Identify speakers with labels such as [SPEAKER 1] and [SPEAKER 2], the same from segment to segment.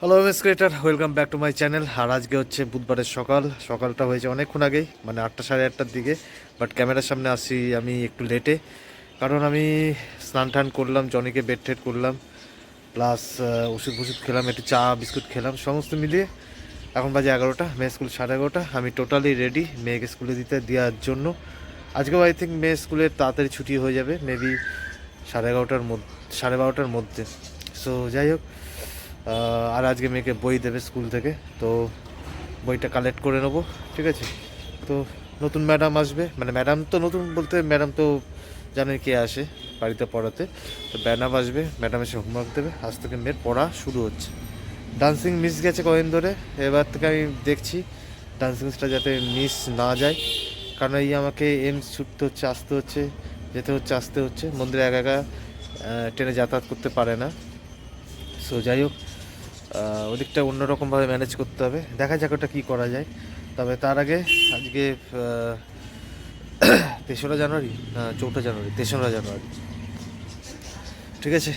[SPEAKER 1] Hello MS creator welcome back to my channel আর আজকে হচ্ছে বুধবারের সকাল। সকালটা হয়েছে অনেকক্ষণ আগেই মানে আটটা, সাড়ে আটটার দিকে। বাট ক্যামেরার সামনে আসি আমি একটু লেটে কারণ আমি স্নান টান করলাম, জনিকে বেড টেড করলাম প্লাস ওষুধ ফষুধ খেলাম, একটু চা, বিস্কুট খেলাম, সমস্ত মিলিয়ে এখন বাজে এগারোটা মেয়ে স্কুল সাড়ে এগারোটা। আমি টোটালি রেডি মেয়েকে স্কুলে দিতে দেওয়ার জন্য। আজকেও আই থিঙ্ক মেয়ে স্কুলের তাড়াতাড়ি ছুটি হয়ে যাবে মেবি সাড়ে এগারোটার মধ্যে, সাড়ে বারোটার মধ্যে। সো যাই হোক আর আজকে মেয়েকে বই দেবে স্কুল থেকে, তো বইটা কালেক্ট করে নেব, ঠিক আছে? তো নতুন ম্যাডাম আসবে মানে ম্যাডাম তো নতুন বলতে ম্যাডাম তো জানেন কে আসে বাড়িতে পড়াতে, তো ম্যাডাম আসবে ম্যাডাম এসে হোমওয়ার্ক দেবে, আজ থেকে মেয়ের পড়া শুরু হচ্ছে। ডান্সিং মিস গেছে কয়েকদিন ধরে, এবার থেকে আমি দেখছি ডান্সিংসটা যাতে মিস না যায়, কারণ এই আমাকে এমস ছুটতে হচ্ছে, আসতে হচ্ছে, যেতে হচ্ছে, আসতে হচ্ছে, মন্দিরে একা একা ট্রেনে যাতায়াত করতে পারে না। সো যাই হোক ওদিকটা অন্যরকমভাবে ম্যানেজ করতে হবে। দেখা যাক ওটা কী করা যায়। তবে তার আগে আজকে তেসরা জানুয়ারি? না, চৌঠা জানুয়ারি, তেসরা জানুয়ারি। ঠিক আছে?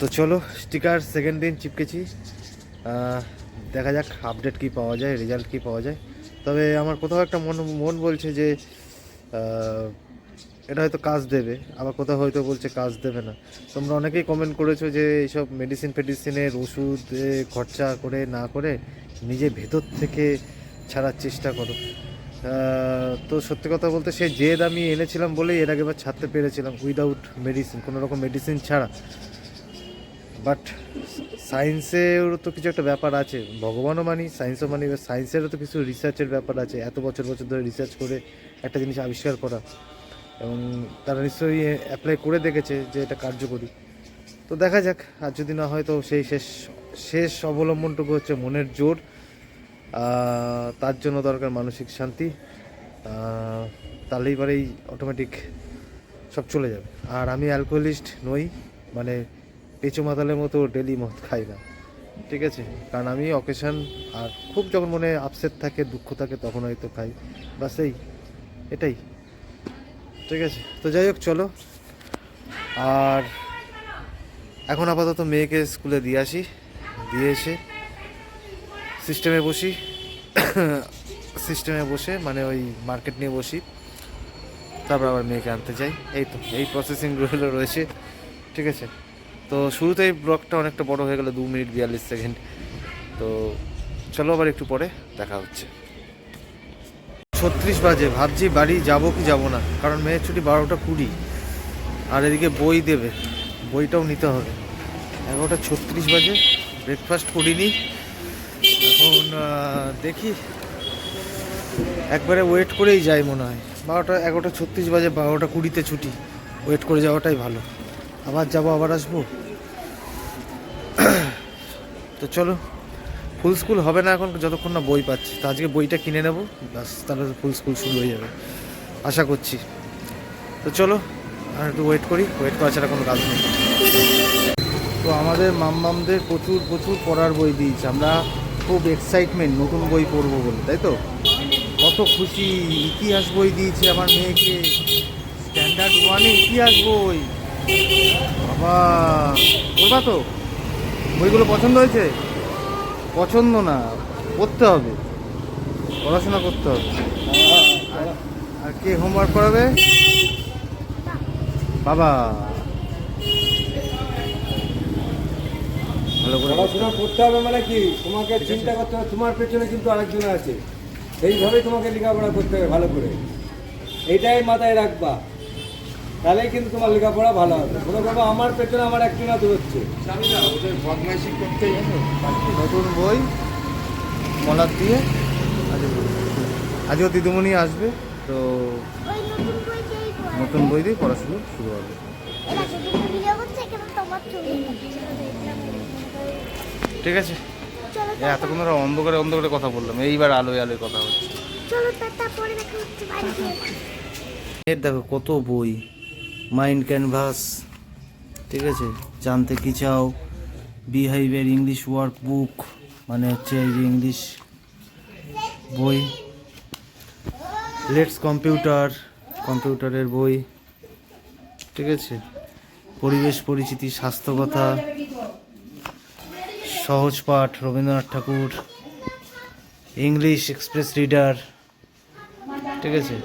[SPEAKER 1] তো চলো স্টিকার সেকেন্ড দিন চিপকেছি। দেখা যাক আপডেট কি পাওয়া যায় রেজাল্ট কি পাওয়া যায়। তবে আমার কোথাও একটা মন মন বলছে যে এটা হয়তো কাজ দেবে। আবার কোথাও হয়তো বলছে কাজ দেবে না। তোমরা অনেকেই কমেন্ট করেছ যে এইসব মেডিসিন ফেডিসিনের ওষুধ খরচা করে, না করে নিজে ভেতর থেকে ছাড়ার চেষ্টা করো। তো সত্যি কথা বলতে সেই জেদ আমি এনেছিলাম বলেই এর আগেবার ছাড়তে পেরেছিলাম উইদাউট মেডিসিন কোনো রকম মেডিসিন ছাড়া। বাট সায়েন্সেরও তো কিছু একটা ব্যাপার আছে। ভগবানও মানি সায়েন্সও মানি সায়েন্সেরও তো কিছু রিসার্চের ব্যাপার আছে। এত বছর বছর ধরে রিসার্চ করে একটা জিনিস আবিষ্কার করা। এবং তারা নিশ্চয়ই অ্যাপ্লাই করে দেখেছে যে এটা কার্যকরী। তো দেখা যাক, আর যদি না হয় তো সেই শেষ শেষ অবলম্বনটুকু হচ্ছে মনের জোর তার জন্য দরকার মানসিক শান্তি তাহলেই পরেই অটোমেটিক সব চলে যাবে। আর আমি অ্যালকোহলিস্ট নই মানে পেঁচো মাতালের মতো ডেলি মদ খাই না, ঠিক আছে? কারণ আমি অকেশন আর খুব যখন মনে আপসেট থাকে, দুঃখ থাকে, তখন হয়তো খাই। বাস এই, এটাই। ঠিক আছে। তো যাই হোক, চলো। আর এখন আপাতত মেয়েকে স্কুলে দিয়ে আসি। দিয়ে এসে সিস্টেমে বসি। সিস্টেমে বসে মানে ওই মার্কেট নিয়ে বসি। তারপর আবার মেয়েকে আনতে যাই। এই তো, এই প্রসেসিংগুলো রয়েছে। ঠিক আছে। তো শুরুতেই ব্লগটা অনেকটা বড় হয়ে গেল, দু মিনিট বিয়াল্লিশ সেকেন্ড। তো চলো আবার একটু পরে দেখা হচ্ছে। ছত্রিশ বাজে। ভাবছি বাড়ি যাব কি যাব না, কারণ মেয়ের ছুটি বারোটা কুড়ি। আর এদিকে বই দেবে, বইটাও নিতে হবে। এগারোটা ছত্রিশ বাজে ব্রেকফাস্ট করিনি। এখন দেখি। একবারে ওয়েট করেই যাই মনে হয়। বারোটা, এগারোটা ছত্রিশ বাজে, বারোটা কুড়িতে ছুটি। ওয়েট করে যাওয়াটাই ভালো। আবার যাব, আবার আসব? তো চলো। ফুল স্কুল হবে না এখন, যতক্ষণ না বই পাচ্ছি। তো আজকে বইটা কিনে নেব, ব্যাস, তাহলে ফুল স্কুল শুরু হয়ে যাবে। আশা করছি। তো চলো, আর একটু ওয়েট করি। ওয়েট করা ছাড়া কোনো কাজ নেই। তো আমাদের মামমামদের প্রচুর প্রচুর পড়ার বই দিয়েছে। আমরা খুব এক্সাইটমেন্ট নতুন বই পড়ব বলে, তাই তো? কত খুশি। ইতিহাস বই দিয়েছে আমার মেয়েকে। স্ট্যান্ডার্ড ওয়ানে ইতিহাস বই। বাবা, পড়বা তো? বইগুলো পছন্দ হয়েছে? পছন্দ না পড়তে হবে। পড়াশোনা করতে হবে। আর- আর কে হোমওয়ার্ক করাবে? বাবা। ভালো করে
[SPEAKER 2] পড়াশোনা করতে হবে মানে কি? তোমাকে চিন্তা করতে হবে তোমার পেছনে কিন্তু আরেকজন আছে। সেইভাবে তোমাকে লেখাপড়া করতে হবে ভালো করে। এটাই মাথায় রাখবা। তাহলেই কিন্তু তোমার লেখাপড়া ভালো হবে। মনে করব আমার পেছনে আমার একজন আছে হচ্ছে। বদমাইশি করতেই
[SPEAKER 1] নতুন বই মলার দিয়ে আজকে আজও দিদিমণি আসবে তো
[SPEAKER 3] নতুন বই যেই পড়া।
[SPEAKER 1] নতুন বই দিয়ে পড়াশুনো শুরু হবে। ঠিক আছে। এতক্ষণ ধরে অন্ধকারে অন্ধকারে কথা বললাম এইবার আলোয় আলোয় কথা হচ্ছে।
[SPEAKER 3] হচ্ছে
[SPEAKER 1] দেখো কত বই। মাইন্ড ক্যানভাস ঠিক আছে? জানতে কি চাও? বিহাইভের ইংলিশ ওয়ার্ক বুক মানে হচ্ছে ইংলিশ বই। লেটস কম্পিউটার কম্পিউটারের বই, ঠিক আছে? পরিবেশ, পরিচিতি, স্বাস্থ্যকথা, সহজ পাঠ, Rabindranath Thakur English express reader ঠিক আছে?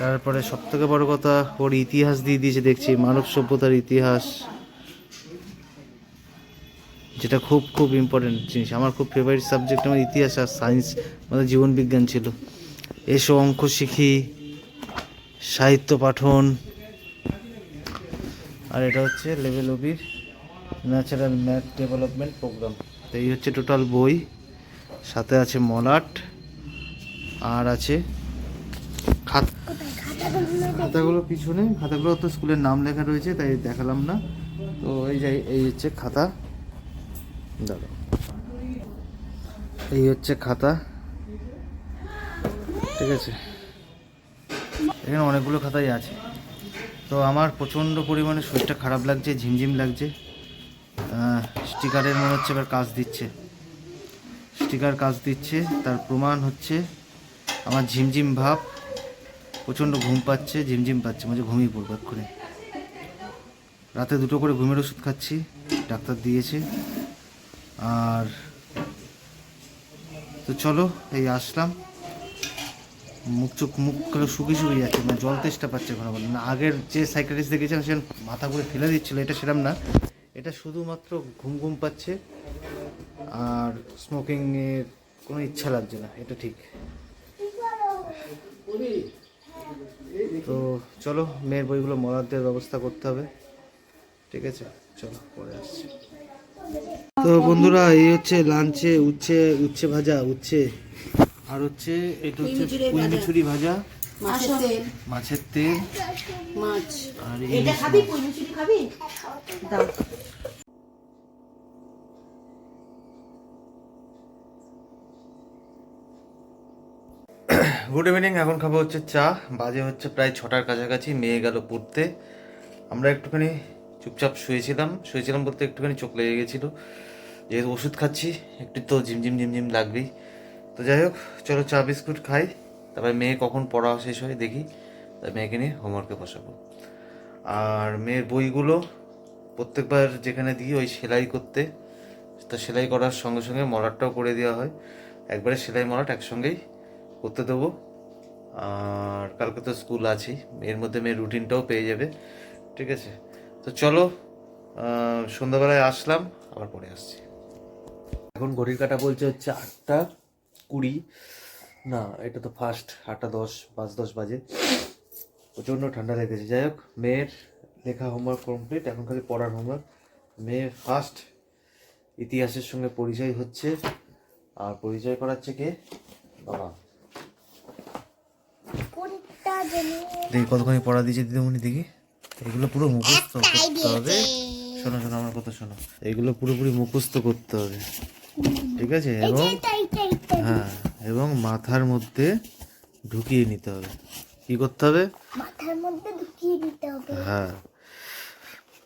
[SPEAKER 1] তারপরে সব থেকে বড় কথা, ওর ইতিহাস দিয়ে দিয়েছে দেখছি, মানব সভ্যতার ইতিহাস। যেটা খুব খুব ইম্পর্টেন্ট জিনিস। আমার খুব ফেভারিট সাবজেক্ট আমার ইতিহাস আর সায়েন্স মানে জীবন বিজ্ঞান ছিল। এসো অঙ্ক শিখি, সাহিত্য পাঠন। আর এটা হচ্ছে লেভেল ওবির ন্যাচারাল ম্যাথ ডেভেলপমেন্ট প্রোগ্রাম তো এই হচ্ছে টোটাল বই। সাথে আছে মলাট আর আছে
[SPEAKER 3] খাতাগুলো
[SPEAKER 1] পিছনে। খাতাগুলো তো স্কুলের নাম লেখা রয়েছে তাই দেখালাম না। তো এই যে এই হচ্ছে খাতা। দাঁড়াও। এই হচ্ছে খাতা। ঠিক আছে। এখানে অনেকগুলো খাতাই আছে। তো আমার প্রচণ্ড পরিমাণে শরীরটা খারাপ লাগছে ঝিমঝিম লাগছে। স্টিকারের মনে হচ্ছে এবার কাজ দিচ্ছে। স্টিকার কাজ দিচ্ছে তার প্রমাণ হচ্ছে আমার ঝিমঝিম ভাব। প্রচণ্ড ঘুম পাচ্ছে, ঝিমঝিম পাচ্ছে, মাঝে ঘুমিয়ে পড়ব এক্ষুনি। রাতে দুটো করে ঘুমের ওষুধ খাচ্ছি, ডাক্তার দিয়েছে। আর তো চলো, এই আসলাম। মুখ চোখ, মুখ করে শুকিয়ে শুকিয়ে যাচ্ছে মানে জল তেষ্টা পাচ্ছে ঘন ঘন না আগের যে সাইকাটিস্ট দেখেছিলাম সে মাথা করে ফেলে দিচ্ছিল, এটা সেরকম না। এটা শুধুমাত্র ঘুম ঘুম পাচ্ছে, আর স্মোকিংয়ের কোনো ইচ্ছা লাগছে না, এটা ঠিক। তো চলো মেয়ের বইগুলো মরাদের ব্যবস্থা করতে হবে। ঠিক আছে? চলো পরে আসছি। তো বন্ধুরা এই হচ্ছে লাঞ্চে উচ্ছে উচ্ছে ভাজা উচ্ছে। আর হচ্ছে এটা হচ্ছে পুঁইমিছুরি ভাজা।
[SPEAKER 4] মাছের তেল। মাছ।
[SPEAKER 1] আর
[SPEAKER 4] এটা খাবি?
[SPEAKER 1] মাছ।
[SPEAKER 4] খাবি? দাও।
[SPEAKER 1] গুড ইভিনিং এখন খাব হচ্ছে চা। বাজে হচ্ছে প্রায় ছটার কাছাকাছি, মেয়ে গেল পড়তে। আমরা একটুখানি চুপচাপ শুয়েছিলাম। শুয়েছিলাম বলতে একটুখানি চোখ লেগে গেছিল। যেহেতু ওষুধ খাচ্ছি, একটু তো ঝিমঝিম ঝিমঝিম লাগবেই। তো যাই হোক, চলো চা, বিস্কুট খাই। তারপরে মেয়ে কখন পড়া শেষ হয় দেখি। তাই মেয়েকে নিয়ে হোমওয়ার্কে বসাবো। আর মেয়ের বইগুলো প্রত্যেকবার যেখানে দিই, ওই সেলাই করতে। তো সেলাই করার সঙ্গে সঙ্গে মরাটটাও করে দেওয়া হয়। একবারে সেলাই মরাট একসঙ্গেই করতে দেবো। আর কালকে তো স্কুল আছেই এর মধ্যে মেয়ের রুটিনটাও পেয়ে যাবে, ঠিক আছে? তো চলো সন্ধ্যাবেলায় আসলাম, আবার পরে আসছি। এখন ঘড়ির কাটা বলছে হচ্ছে আটটা কুড়ি। না, এটা তো ফার্স্ট আটটা দশ, পাঁচ দশ বাজে। প্রচণ্ড ঠান্ডা লেগেছে। যাই হোক, মেয়ের লেখা হোমওয়ার্ক কমপ্লিট এখন খালি পড়ার হোমওয়ার্ক মেয়ের ফার্স্ট ইতিহাসের সঙ্গে পরিচয় হচ্ছে। আর পরিচয় করাচ্ছে কে? বাবা। দেখি কতখানি পড়া দিয়েছে দিদিমণি দেখি। এগুলো পুরো মুখস্থ করতে হবে। শোনো শোনো আমার কথা শোনো। এগুলো পুরোপুরি মুখস্থ করতে হবে। ঠিক আছে? এবং হ্যাঁ এবং মাথার মধ্যে ঢুকিয়ে নিতে হবে। কি করতে হবে?
[SPEAKER 3] মাথার মধ্যে ঢুকিয়ে দিতে হবে।
[SPEAKER 1] হ্যাঁ।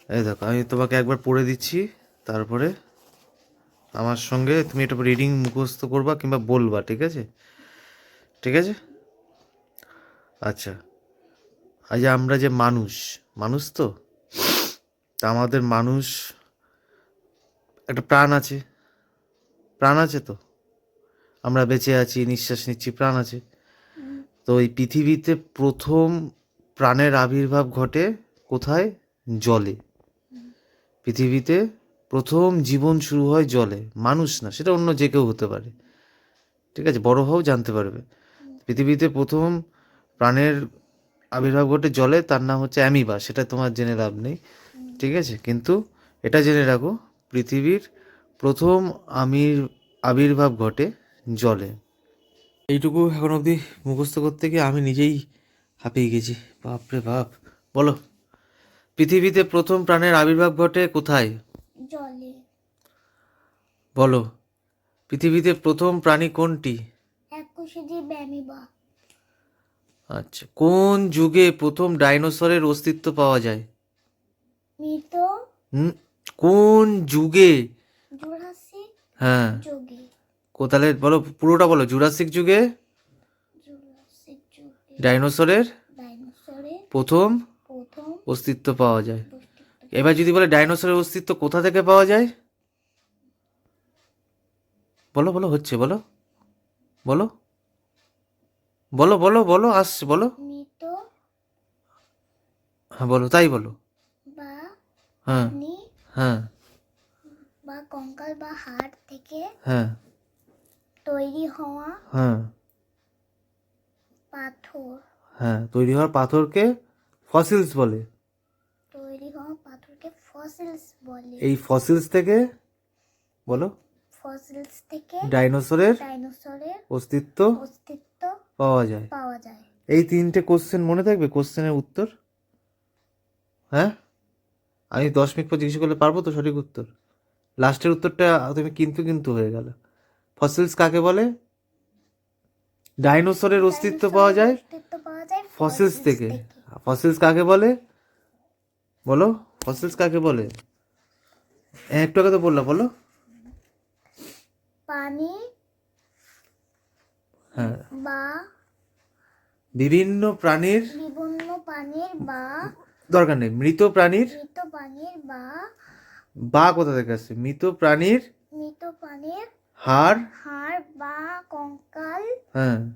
[SPEAKER 1] এই দেখো আমি তোমাকে একবার পড়ে দিচ্ছি। তারপরে আমার সঙ্গে তুমি এটা রিডিং মুখস্থ করবা কিংবা বলবা ঠিক আছে? ঠিক আছে? আচ্ছা। আজ আমরা যে মানুষ মানুষ তো? তা আমাদের মানুষ, একটা প্রাণ আছে। প্রাণ আছে তো? আমরা বেঁচে আছি, নিঃশ্বাস নিচ্ছি, প্রাণ আছে। তো এই পৃথিবীতে প্রথম প্রাণের আবির্ভাব ঘটে কোথায়? জলে। পৃথিবীতে প্রথম জীবন শুরু হয় জলে। মানুষ না, সেটা অন্য যে কেউ হতে পারে। ঠিক আছে, বড় হও, জানতে পারবে। পৃথিবীতে প্রথম প্রাণের আবির্ভাব ঘটে জলে তার নাম হচ্ছে অ্যামিবা। সেটা তোমার জেনে লাভ নেই ঠিক আছে? কিন্তু এটা জেনে রাখো পৃথিবীর প্রথম আমির আবির্ভাব ঘটে জলে। এইটুকু এখন অবধি মুখস্থ করতে গিয়ে আমি নিজেই হাঁপিয়ে গেছি। বাপরে বাপ। বলো পৃথিবীতে প্রথম প্রাণের আবির্ভাব ঘটে কোথায়?
[SPEAKER 3] জলে।
[SPEAKER 1] বলো পৃথিবীতে প্রথম প্রাণী কোনটি?
[SPEAKER 3] ব্যামিবা
[SPEAKER 1] আচ্ছা কোন যুগে প্রথম ডাইনোসরের অস্তিত্ব পাওয়া যায়?
[SPEAKER 3] মৃত
[SPEAKER 1] হুম কোন যুগে?
[SPEAKER 3] জুরাসিক
[SPEAKER 1] হ্যাঁ।
[SPEAKER 3] যোগে।
[SPEAKER 1] কোথালে বলো পুরোটা বলো জুরাসিক যুগে?
[SPEAKER 3] জুরাসিক যুগে।
[SPEAKER 1] ডাইনোসরের?
[SPEAKER 3] ডাইনোসরের
[SPEAKER 1] প্রথম
[SPEAKER 3] প্রথম
[SPEAKER 1] অস্তিত্ব পাওয়া যায়। এবার যদি বলে ডাইনোসরের অস্তিত্ব কোথা থেকে পাওয়া যায়? বলো বলো হচ্ছে বলো। বলো। বলো বলো বলো আসছে বলো। হ্যাঁ বলো তাই বলো। হ্যাঁ হ্যাঁ।
[SPEAKER 3] বা কঙ্কাল বা হাড় থেকে
[SPEAKER 1] হ্যাঁ।
[SPEAKER 3] তৈরি হওয়া
[SPEAKER 1] হ্যাঁ।
[SPEAKER 3] পাথর।
[SPEAKER 1] হ্যাঁ তৈরি হওয়ার পাথরকে ফসিলস বলে।
[SPEAKER 3] তৈরি হওয়া পাথরকে ফসিলস বলে।
[SPEAKER 1] এই ফসিলস থেকে বলো।
[SPEAKER 3] ফসিলস থেকে
[SPEAKER 1] ডাইনোসরের
[SPEAKER 3] ডাইনোসরের
[SPEAKER 1] অস্তিত্ব।
[SPEAKER 3] অস্তিত্ব।
[SPEAKER 1] পাওয়া যায়।
[SPEAKER 3] পাওয়া যায়।
[SPEAKER 1] এই তিনটে কোশ্চেন মনে থাকবে? কোশ্চেনের উত্তর? হ্যাঁ? আমি দশ মিনিট পর জিজ্ঞেস করলে পারব তো সঠিক উত্তর? লাস্টের উত্তরটা তুমি কিন্তু কিন্তু হয়ে গেল। ফসিলস কাকে বলে? ডাইনোসরের অস্তিত্ব পাওয়া যায়? ফসিলস থেকে। ফসিলস কাকে বলে? বলো ফসিলস কাকে বলে? একটু আগে তো বললাম বলো।
[SPEAKER 3] পানি
[SPEAKER 1] হ্যাঁ।
[SPEAKER 3] বা
[SPEAKER 1] বিভিন্ন প্রাণীর
[SPEAKER 3] বিভিন্ন পানির বা
[SPEAKER 1] দরকার নেই। মৃত প্রাণীর
[SPEAKER 3] মৃত পানির বা
[SPEAKER 1] বা কোথা থেকে আসছে? মৃত প্রাণীর
[SPEAKER 3] মৃত পানির
[SPEAKER 1] হাড়।
[SPEAKER 3] হাড় বা কঙ্কাল
[SPEAKER 1] হ্যাঁ।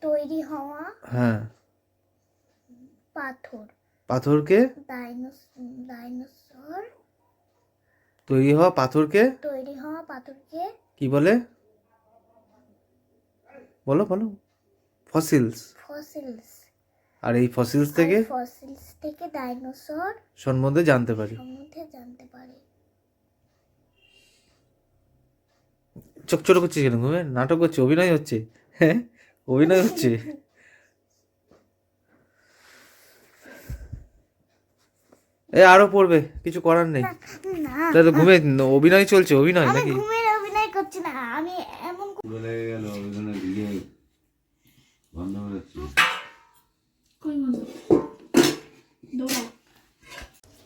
[SPEAKER 3] তৈরি হওয়া
[SPEAKER 1] হ্যাঁ।
[SPEAKER 3] পাথর।
[SPEAKER 1] পাথরকে?
[SPEAKER 3] Dinos- dinosaur.
[SPEAKER 1] তৈরি হওয়া পাথরকে?
[SPEAKER 3] তৈরি হওয়া পাথরকে
[SPEAKER 1] কি বলে? বলো বলো। ফসিলস
[SPEAKER 3] ফসিলস
[SPEAKER 1] আর এই ফসিলস থেকে?
[SPEAKER 3] ফসিলস থেকে ডাইনোসর
[SPEAKER 1] সম্বন্ধে জানতে পারি।
[SPEAKER 3] সম্বন্ধে জানতে পারি।
[SPEAKER 1] চোখ ছোট করছিস কেন ঘুমে? নাটক করছে অভিনয় হচ্ছে। হ্যাঁ? অভিনয় হচ্ছে? এ আরও পড়বে কিছু করার নেই। তাহলে ঘুমে অভিনয় চলছে অভিনয় নাকি?
[SPEAKER 3] ঘুমের অভিনয় করছি না আমি
[SPEAKER 2] পুরো লেগে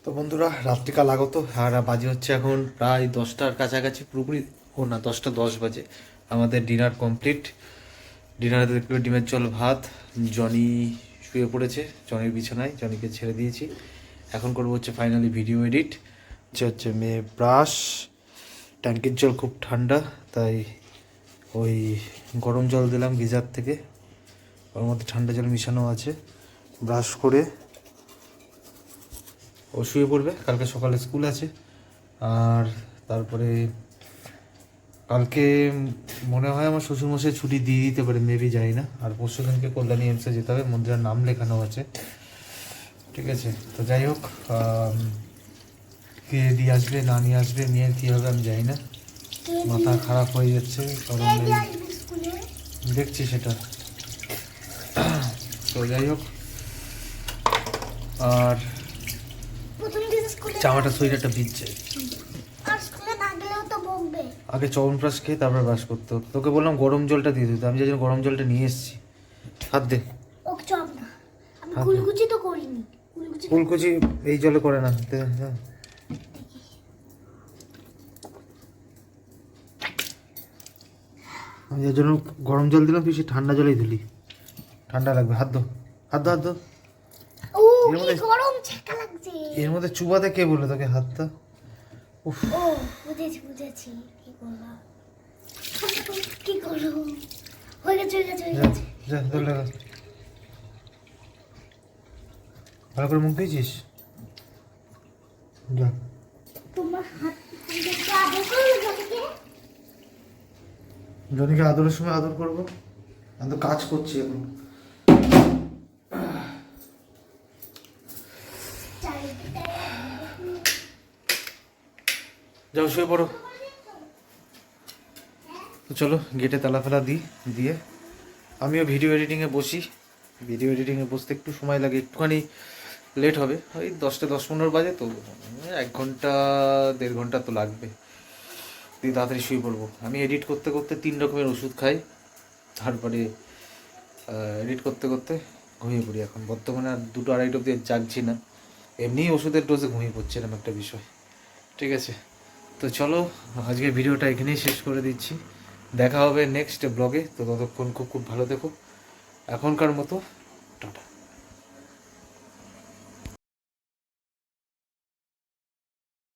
[SPEAKER 1] তো বন্ধুরা, রাত্রিকাল আগত, আর বাজে হচ্ছে এখন প্রায় দশটার কাছাকাছি, পুরোপুরি ও না, দশটা দশ বাজে। আমাদের ডিনার কমপ্লিট। ডিনারে দেখল ডিমের জল, ভাত, জনি শুয়ে পড়েছে, জনির বিছানায়, জনিকে ছেড়ে দিয়েছি। এখন করব হচ্ছে ফাইনালি ভিডিও এডিট যে হচ্ছে মেয়ে ব্রাশ। ট্যাঙ্কির জল খুব ঠান্ডা, তাই ওই গরম জল দিলাম গিজার থেকে। ওর মধ্যে ঠান্ডা জল মিশানো আছে। ব্রাশ করে ও শুয়ে পড়বে। কালকে সকালে স্কুল আছে। আর তারপরে কালকে মনে হয় আমার শ্বশুরমশাই ছুটি দিয়ে দিতে পারে, মেবি যাই না। আর পরশু দিনকে কল্যাণী এমসে যেতে হবে। মন্দিরের নাম লেখানো আছে। ঠিক আছে, তো যাই হোক কে দিয়ে আসবে, না নিয়ে আসবে নিয়ে কী হবে আমি জানি না। মাথা খারাপ হয়ে যাচ্ছে কারণ দেখছি সেটা। তো যাই হোক আর জামাটা শরীরটা ভিজছে। আগে চবনপ্রাশ খেয়ে তারপরে ব্রাশ করতে হতো। তোকে বললাম গরম জলটা দিয়ে দিতে আমি জন্য গরম জলটা নিয়ে এসেছি হাত দে।
[SPEAKER 3] কুলকুচি
[SPEAKER 1] এই জলে করে না দে, হ্যাঁ আমি যার জন্য গরম জল দিলাম তুই সে ঠান্ডা জলেই দিলি। ঠান্ডা লাগবে হাত দো হাত দো হাত দো এর মধ্যে-
[SPEAKER 3] গরম ছেকা লাগছে।
[SPEAKER 1] এর মধ্যে চুবাতে কে বলল তোকে? হাতটা উফ।
[SPEAKER 3] বুঝেছি বুঝেছি। কি করবা কি করো হয়ে গেছে হয়ে গেছে হয়ে গেছে।
[SPEAKER 1] যা জল লাগা ভালো করে মুখ দিয়েছিস যা।
[SPEAKER 3] তোমার হাত হাতটা আদর করো জমিকে
[SPEAKER 1] জনিকে আদরের সময় আদর করব। আমি তো কাজ করছি এখন। যাও, শুয়ে পড়ো। তো চলো, গেটে তালা ফেলা দিই, দিয়ে। আমিও ভিডিও এডিটিংয়ে বসি। ভিডিও এডিটিংয়ে বসতে একটু সময় লাগে, একটুখানি লেট হবে। ওই দশটা, দশ পনেরো বাজে তো। এক ঘণ্টা, দেড় ঘণ্টা তো লাগবে। তাড়াতাড়ি শুয়ে পড়ব। আমি এডিট করতে করতে তিন রকমের ওষুধ খাই। তারপরে এডিট করতে করতে ঘুমিয়ে পড়ি এখন। বর্তমানে আর দুটো আড়াইটো অব্দি জাগছি না। এমনিই ওষুধের ডোজে ঘুমিয়ে পড়ছে এরকম একটা বিষয়। ঠিক আছে? তো চলো আজকে ভিডিওটা এখানেই শেষ করে দিচ্ছি। দেখা হবে নেক্সট ব্লগে তো ততক্ষণ খুব খুব ভালো দেখো এখনকার মতো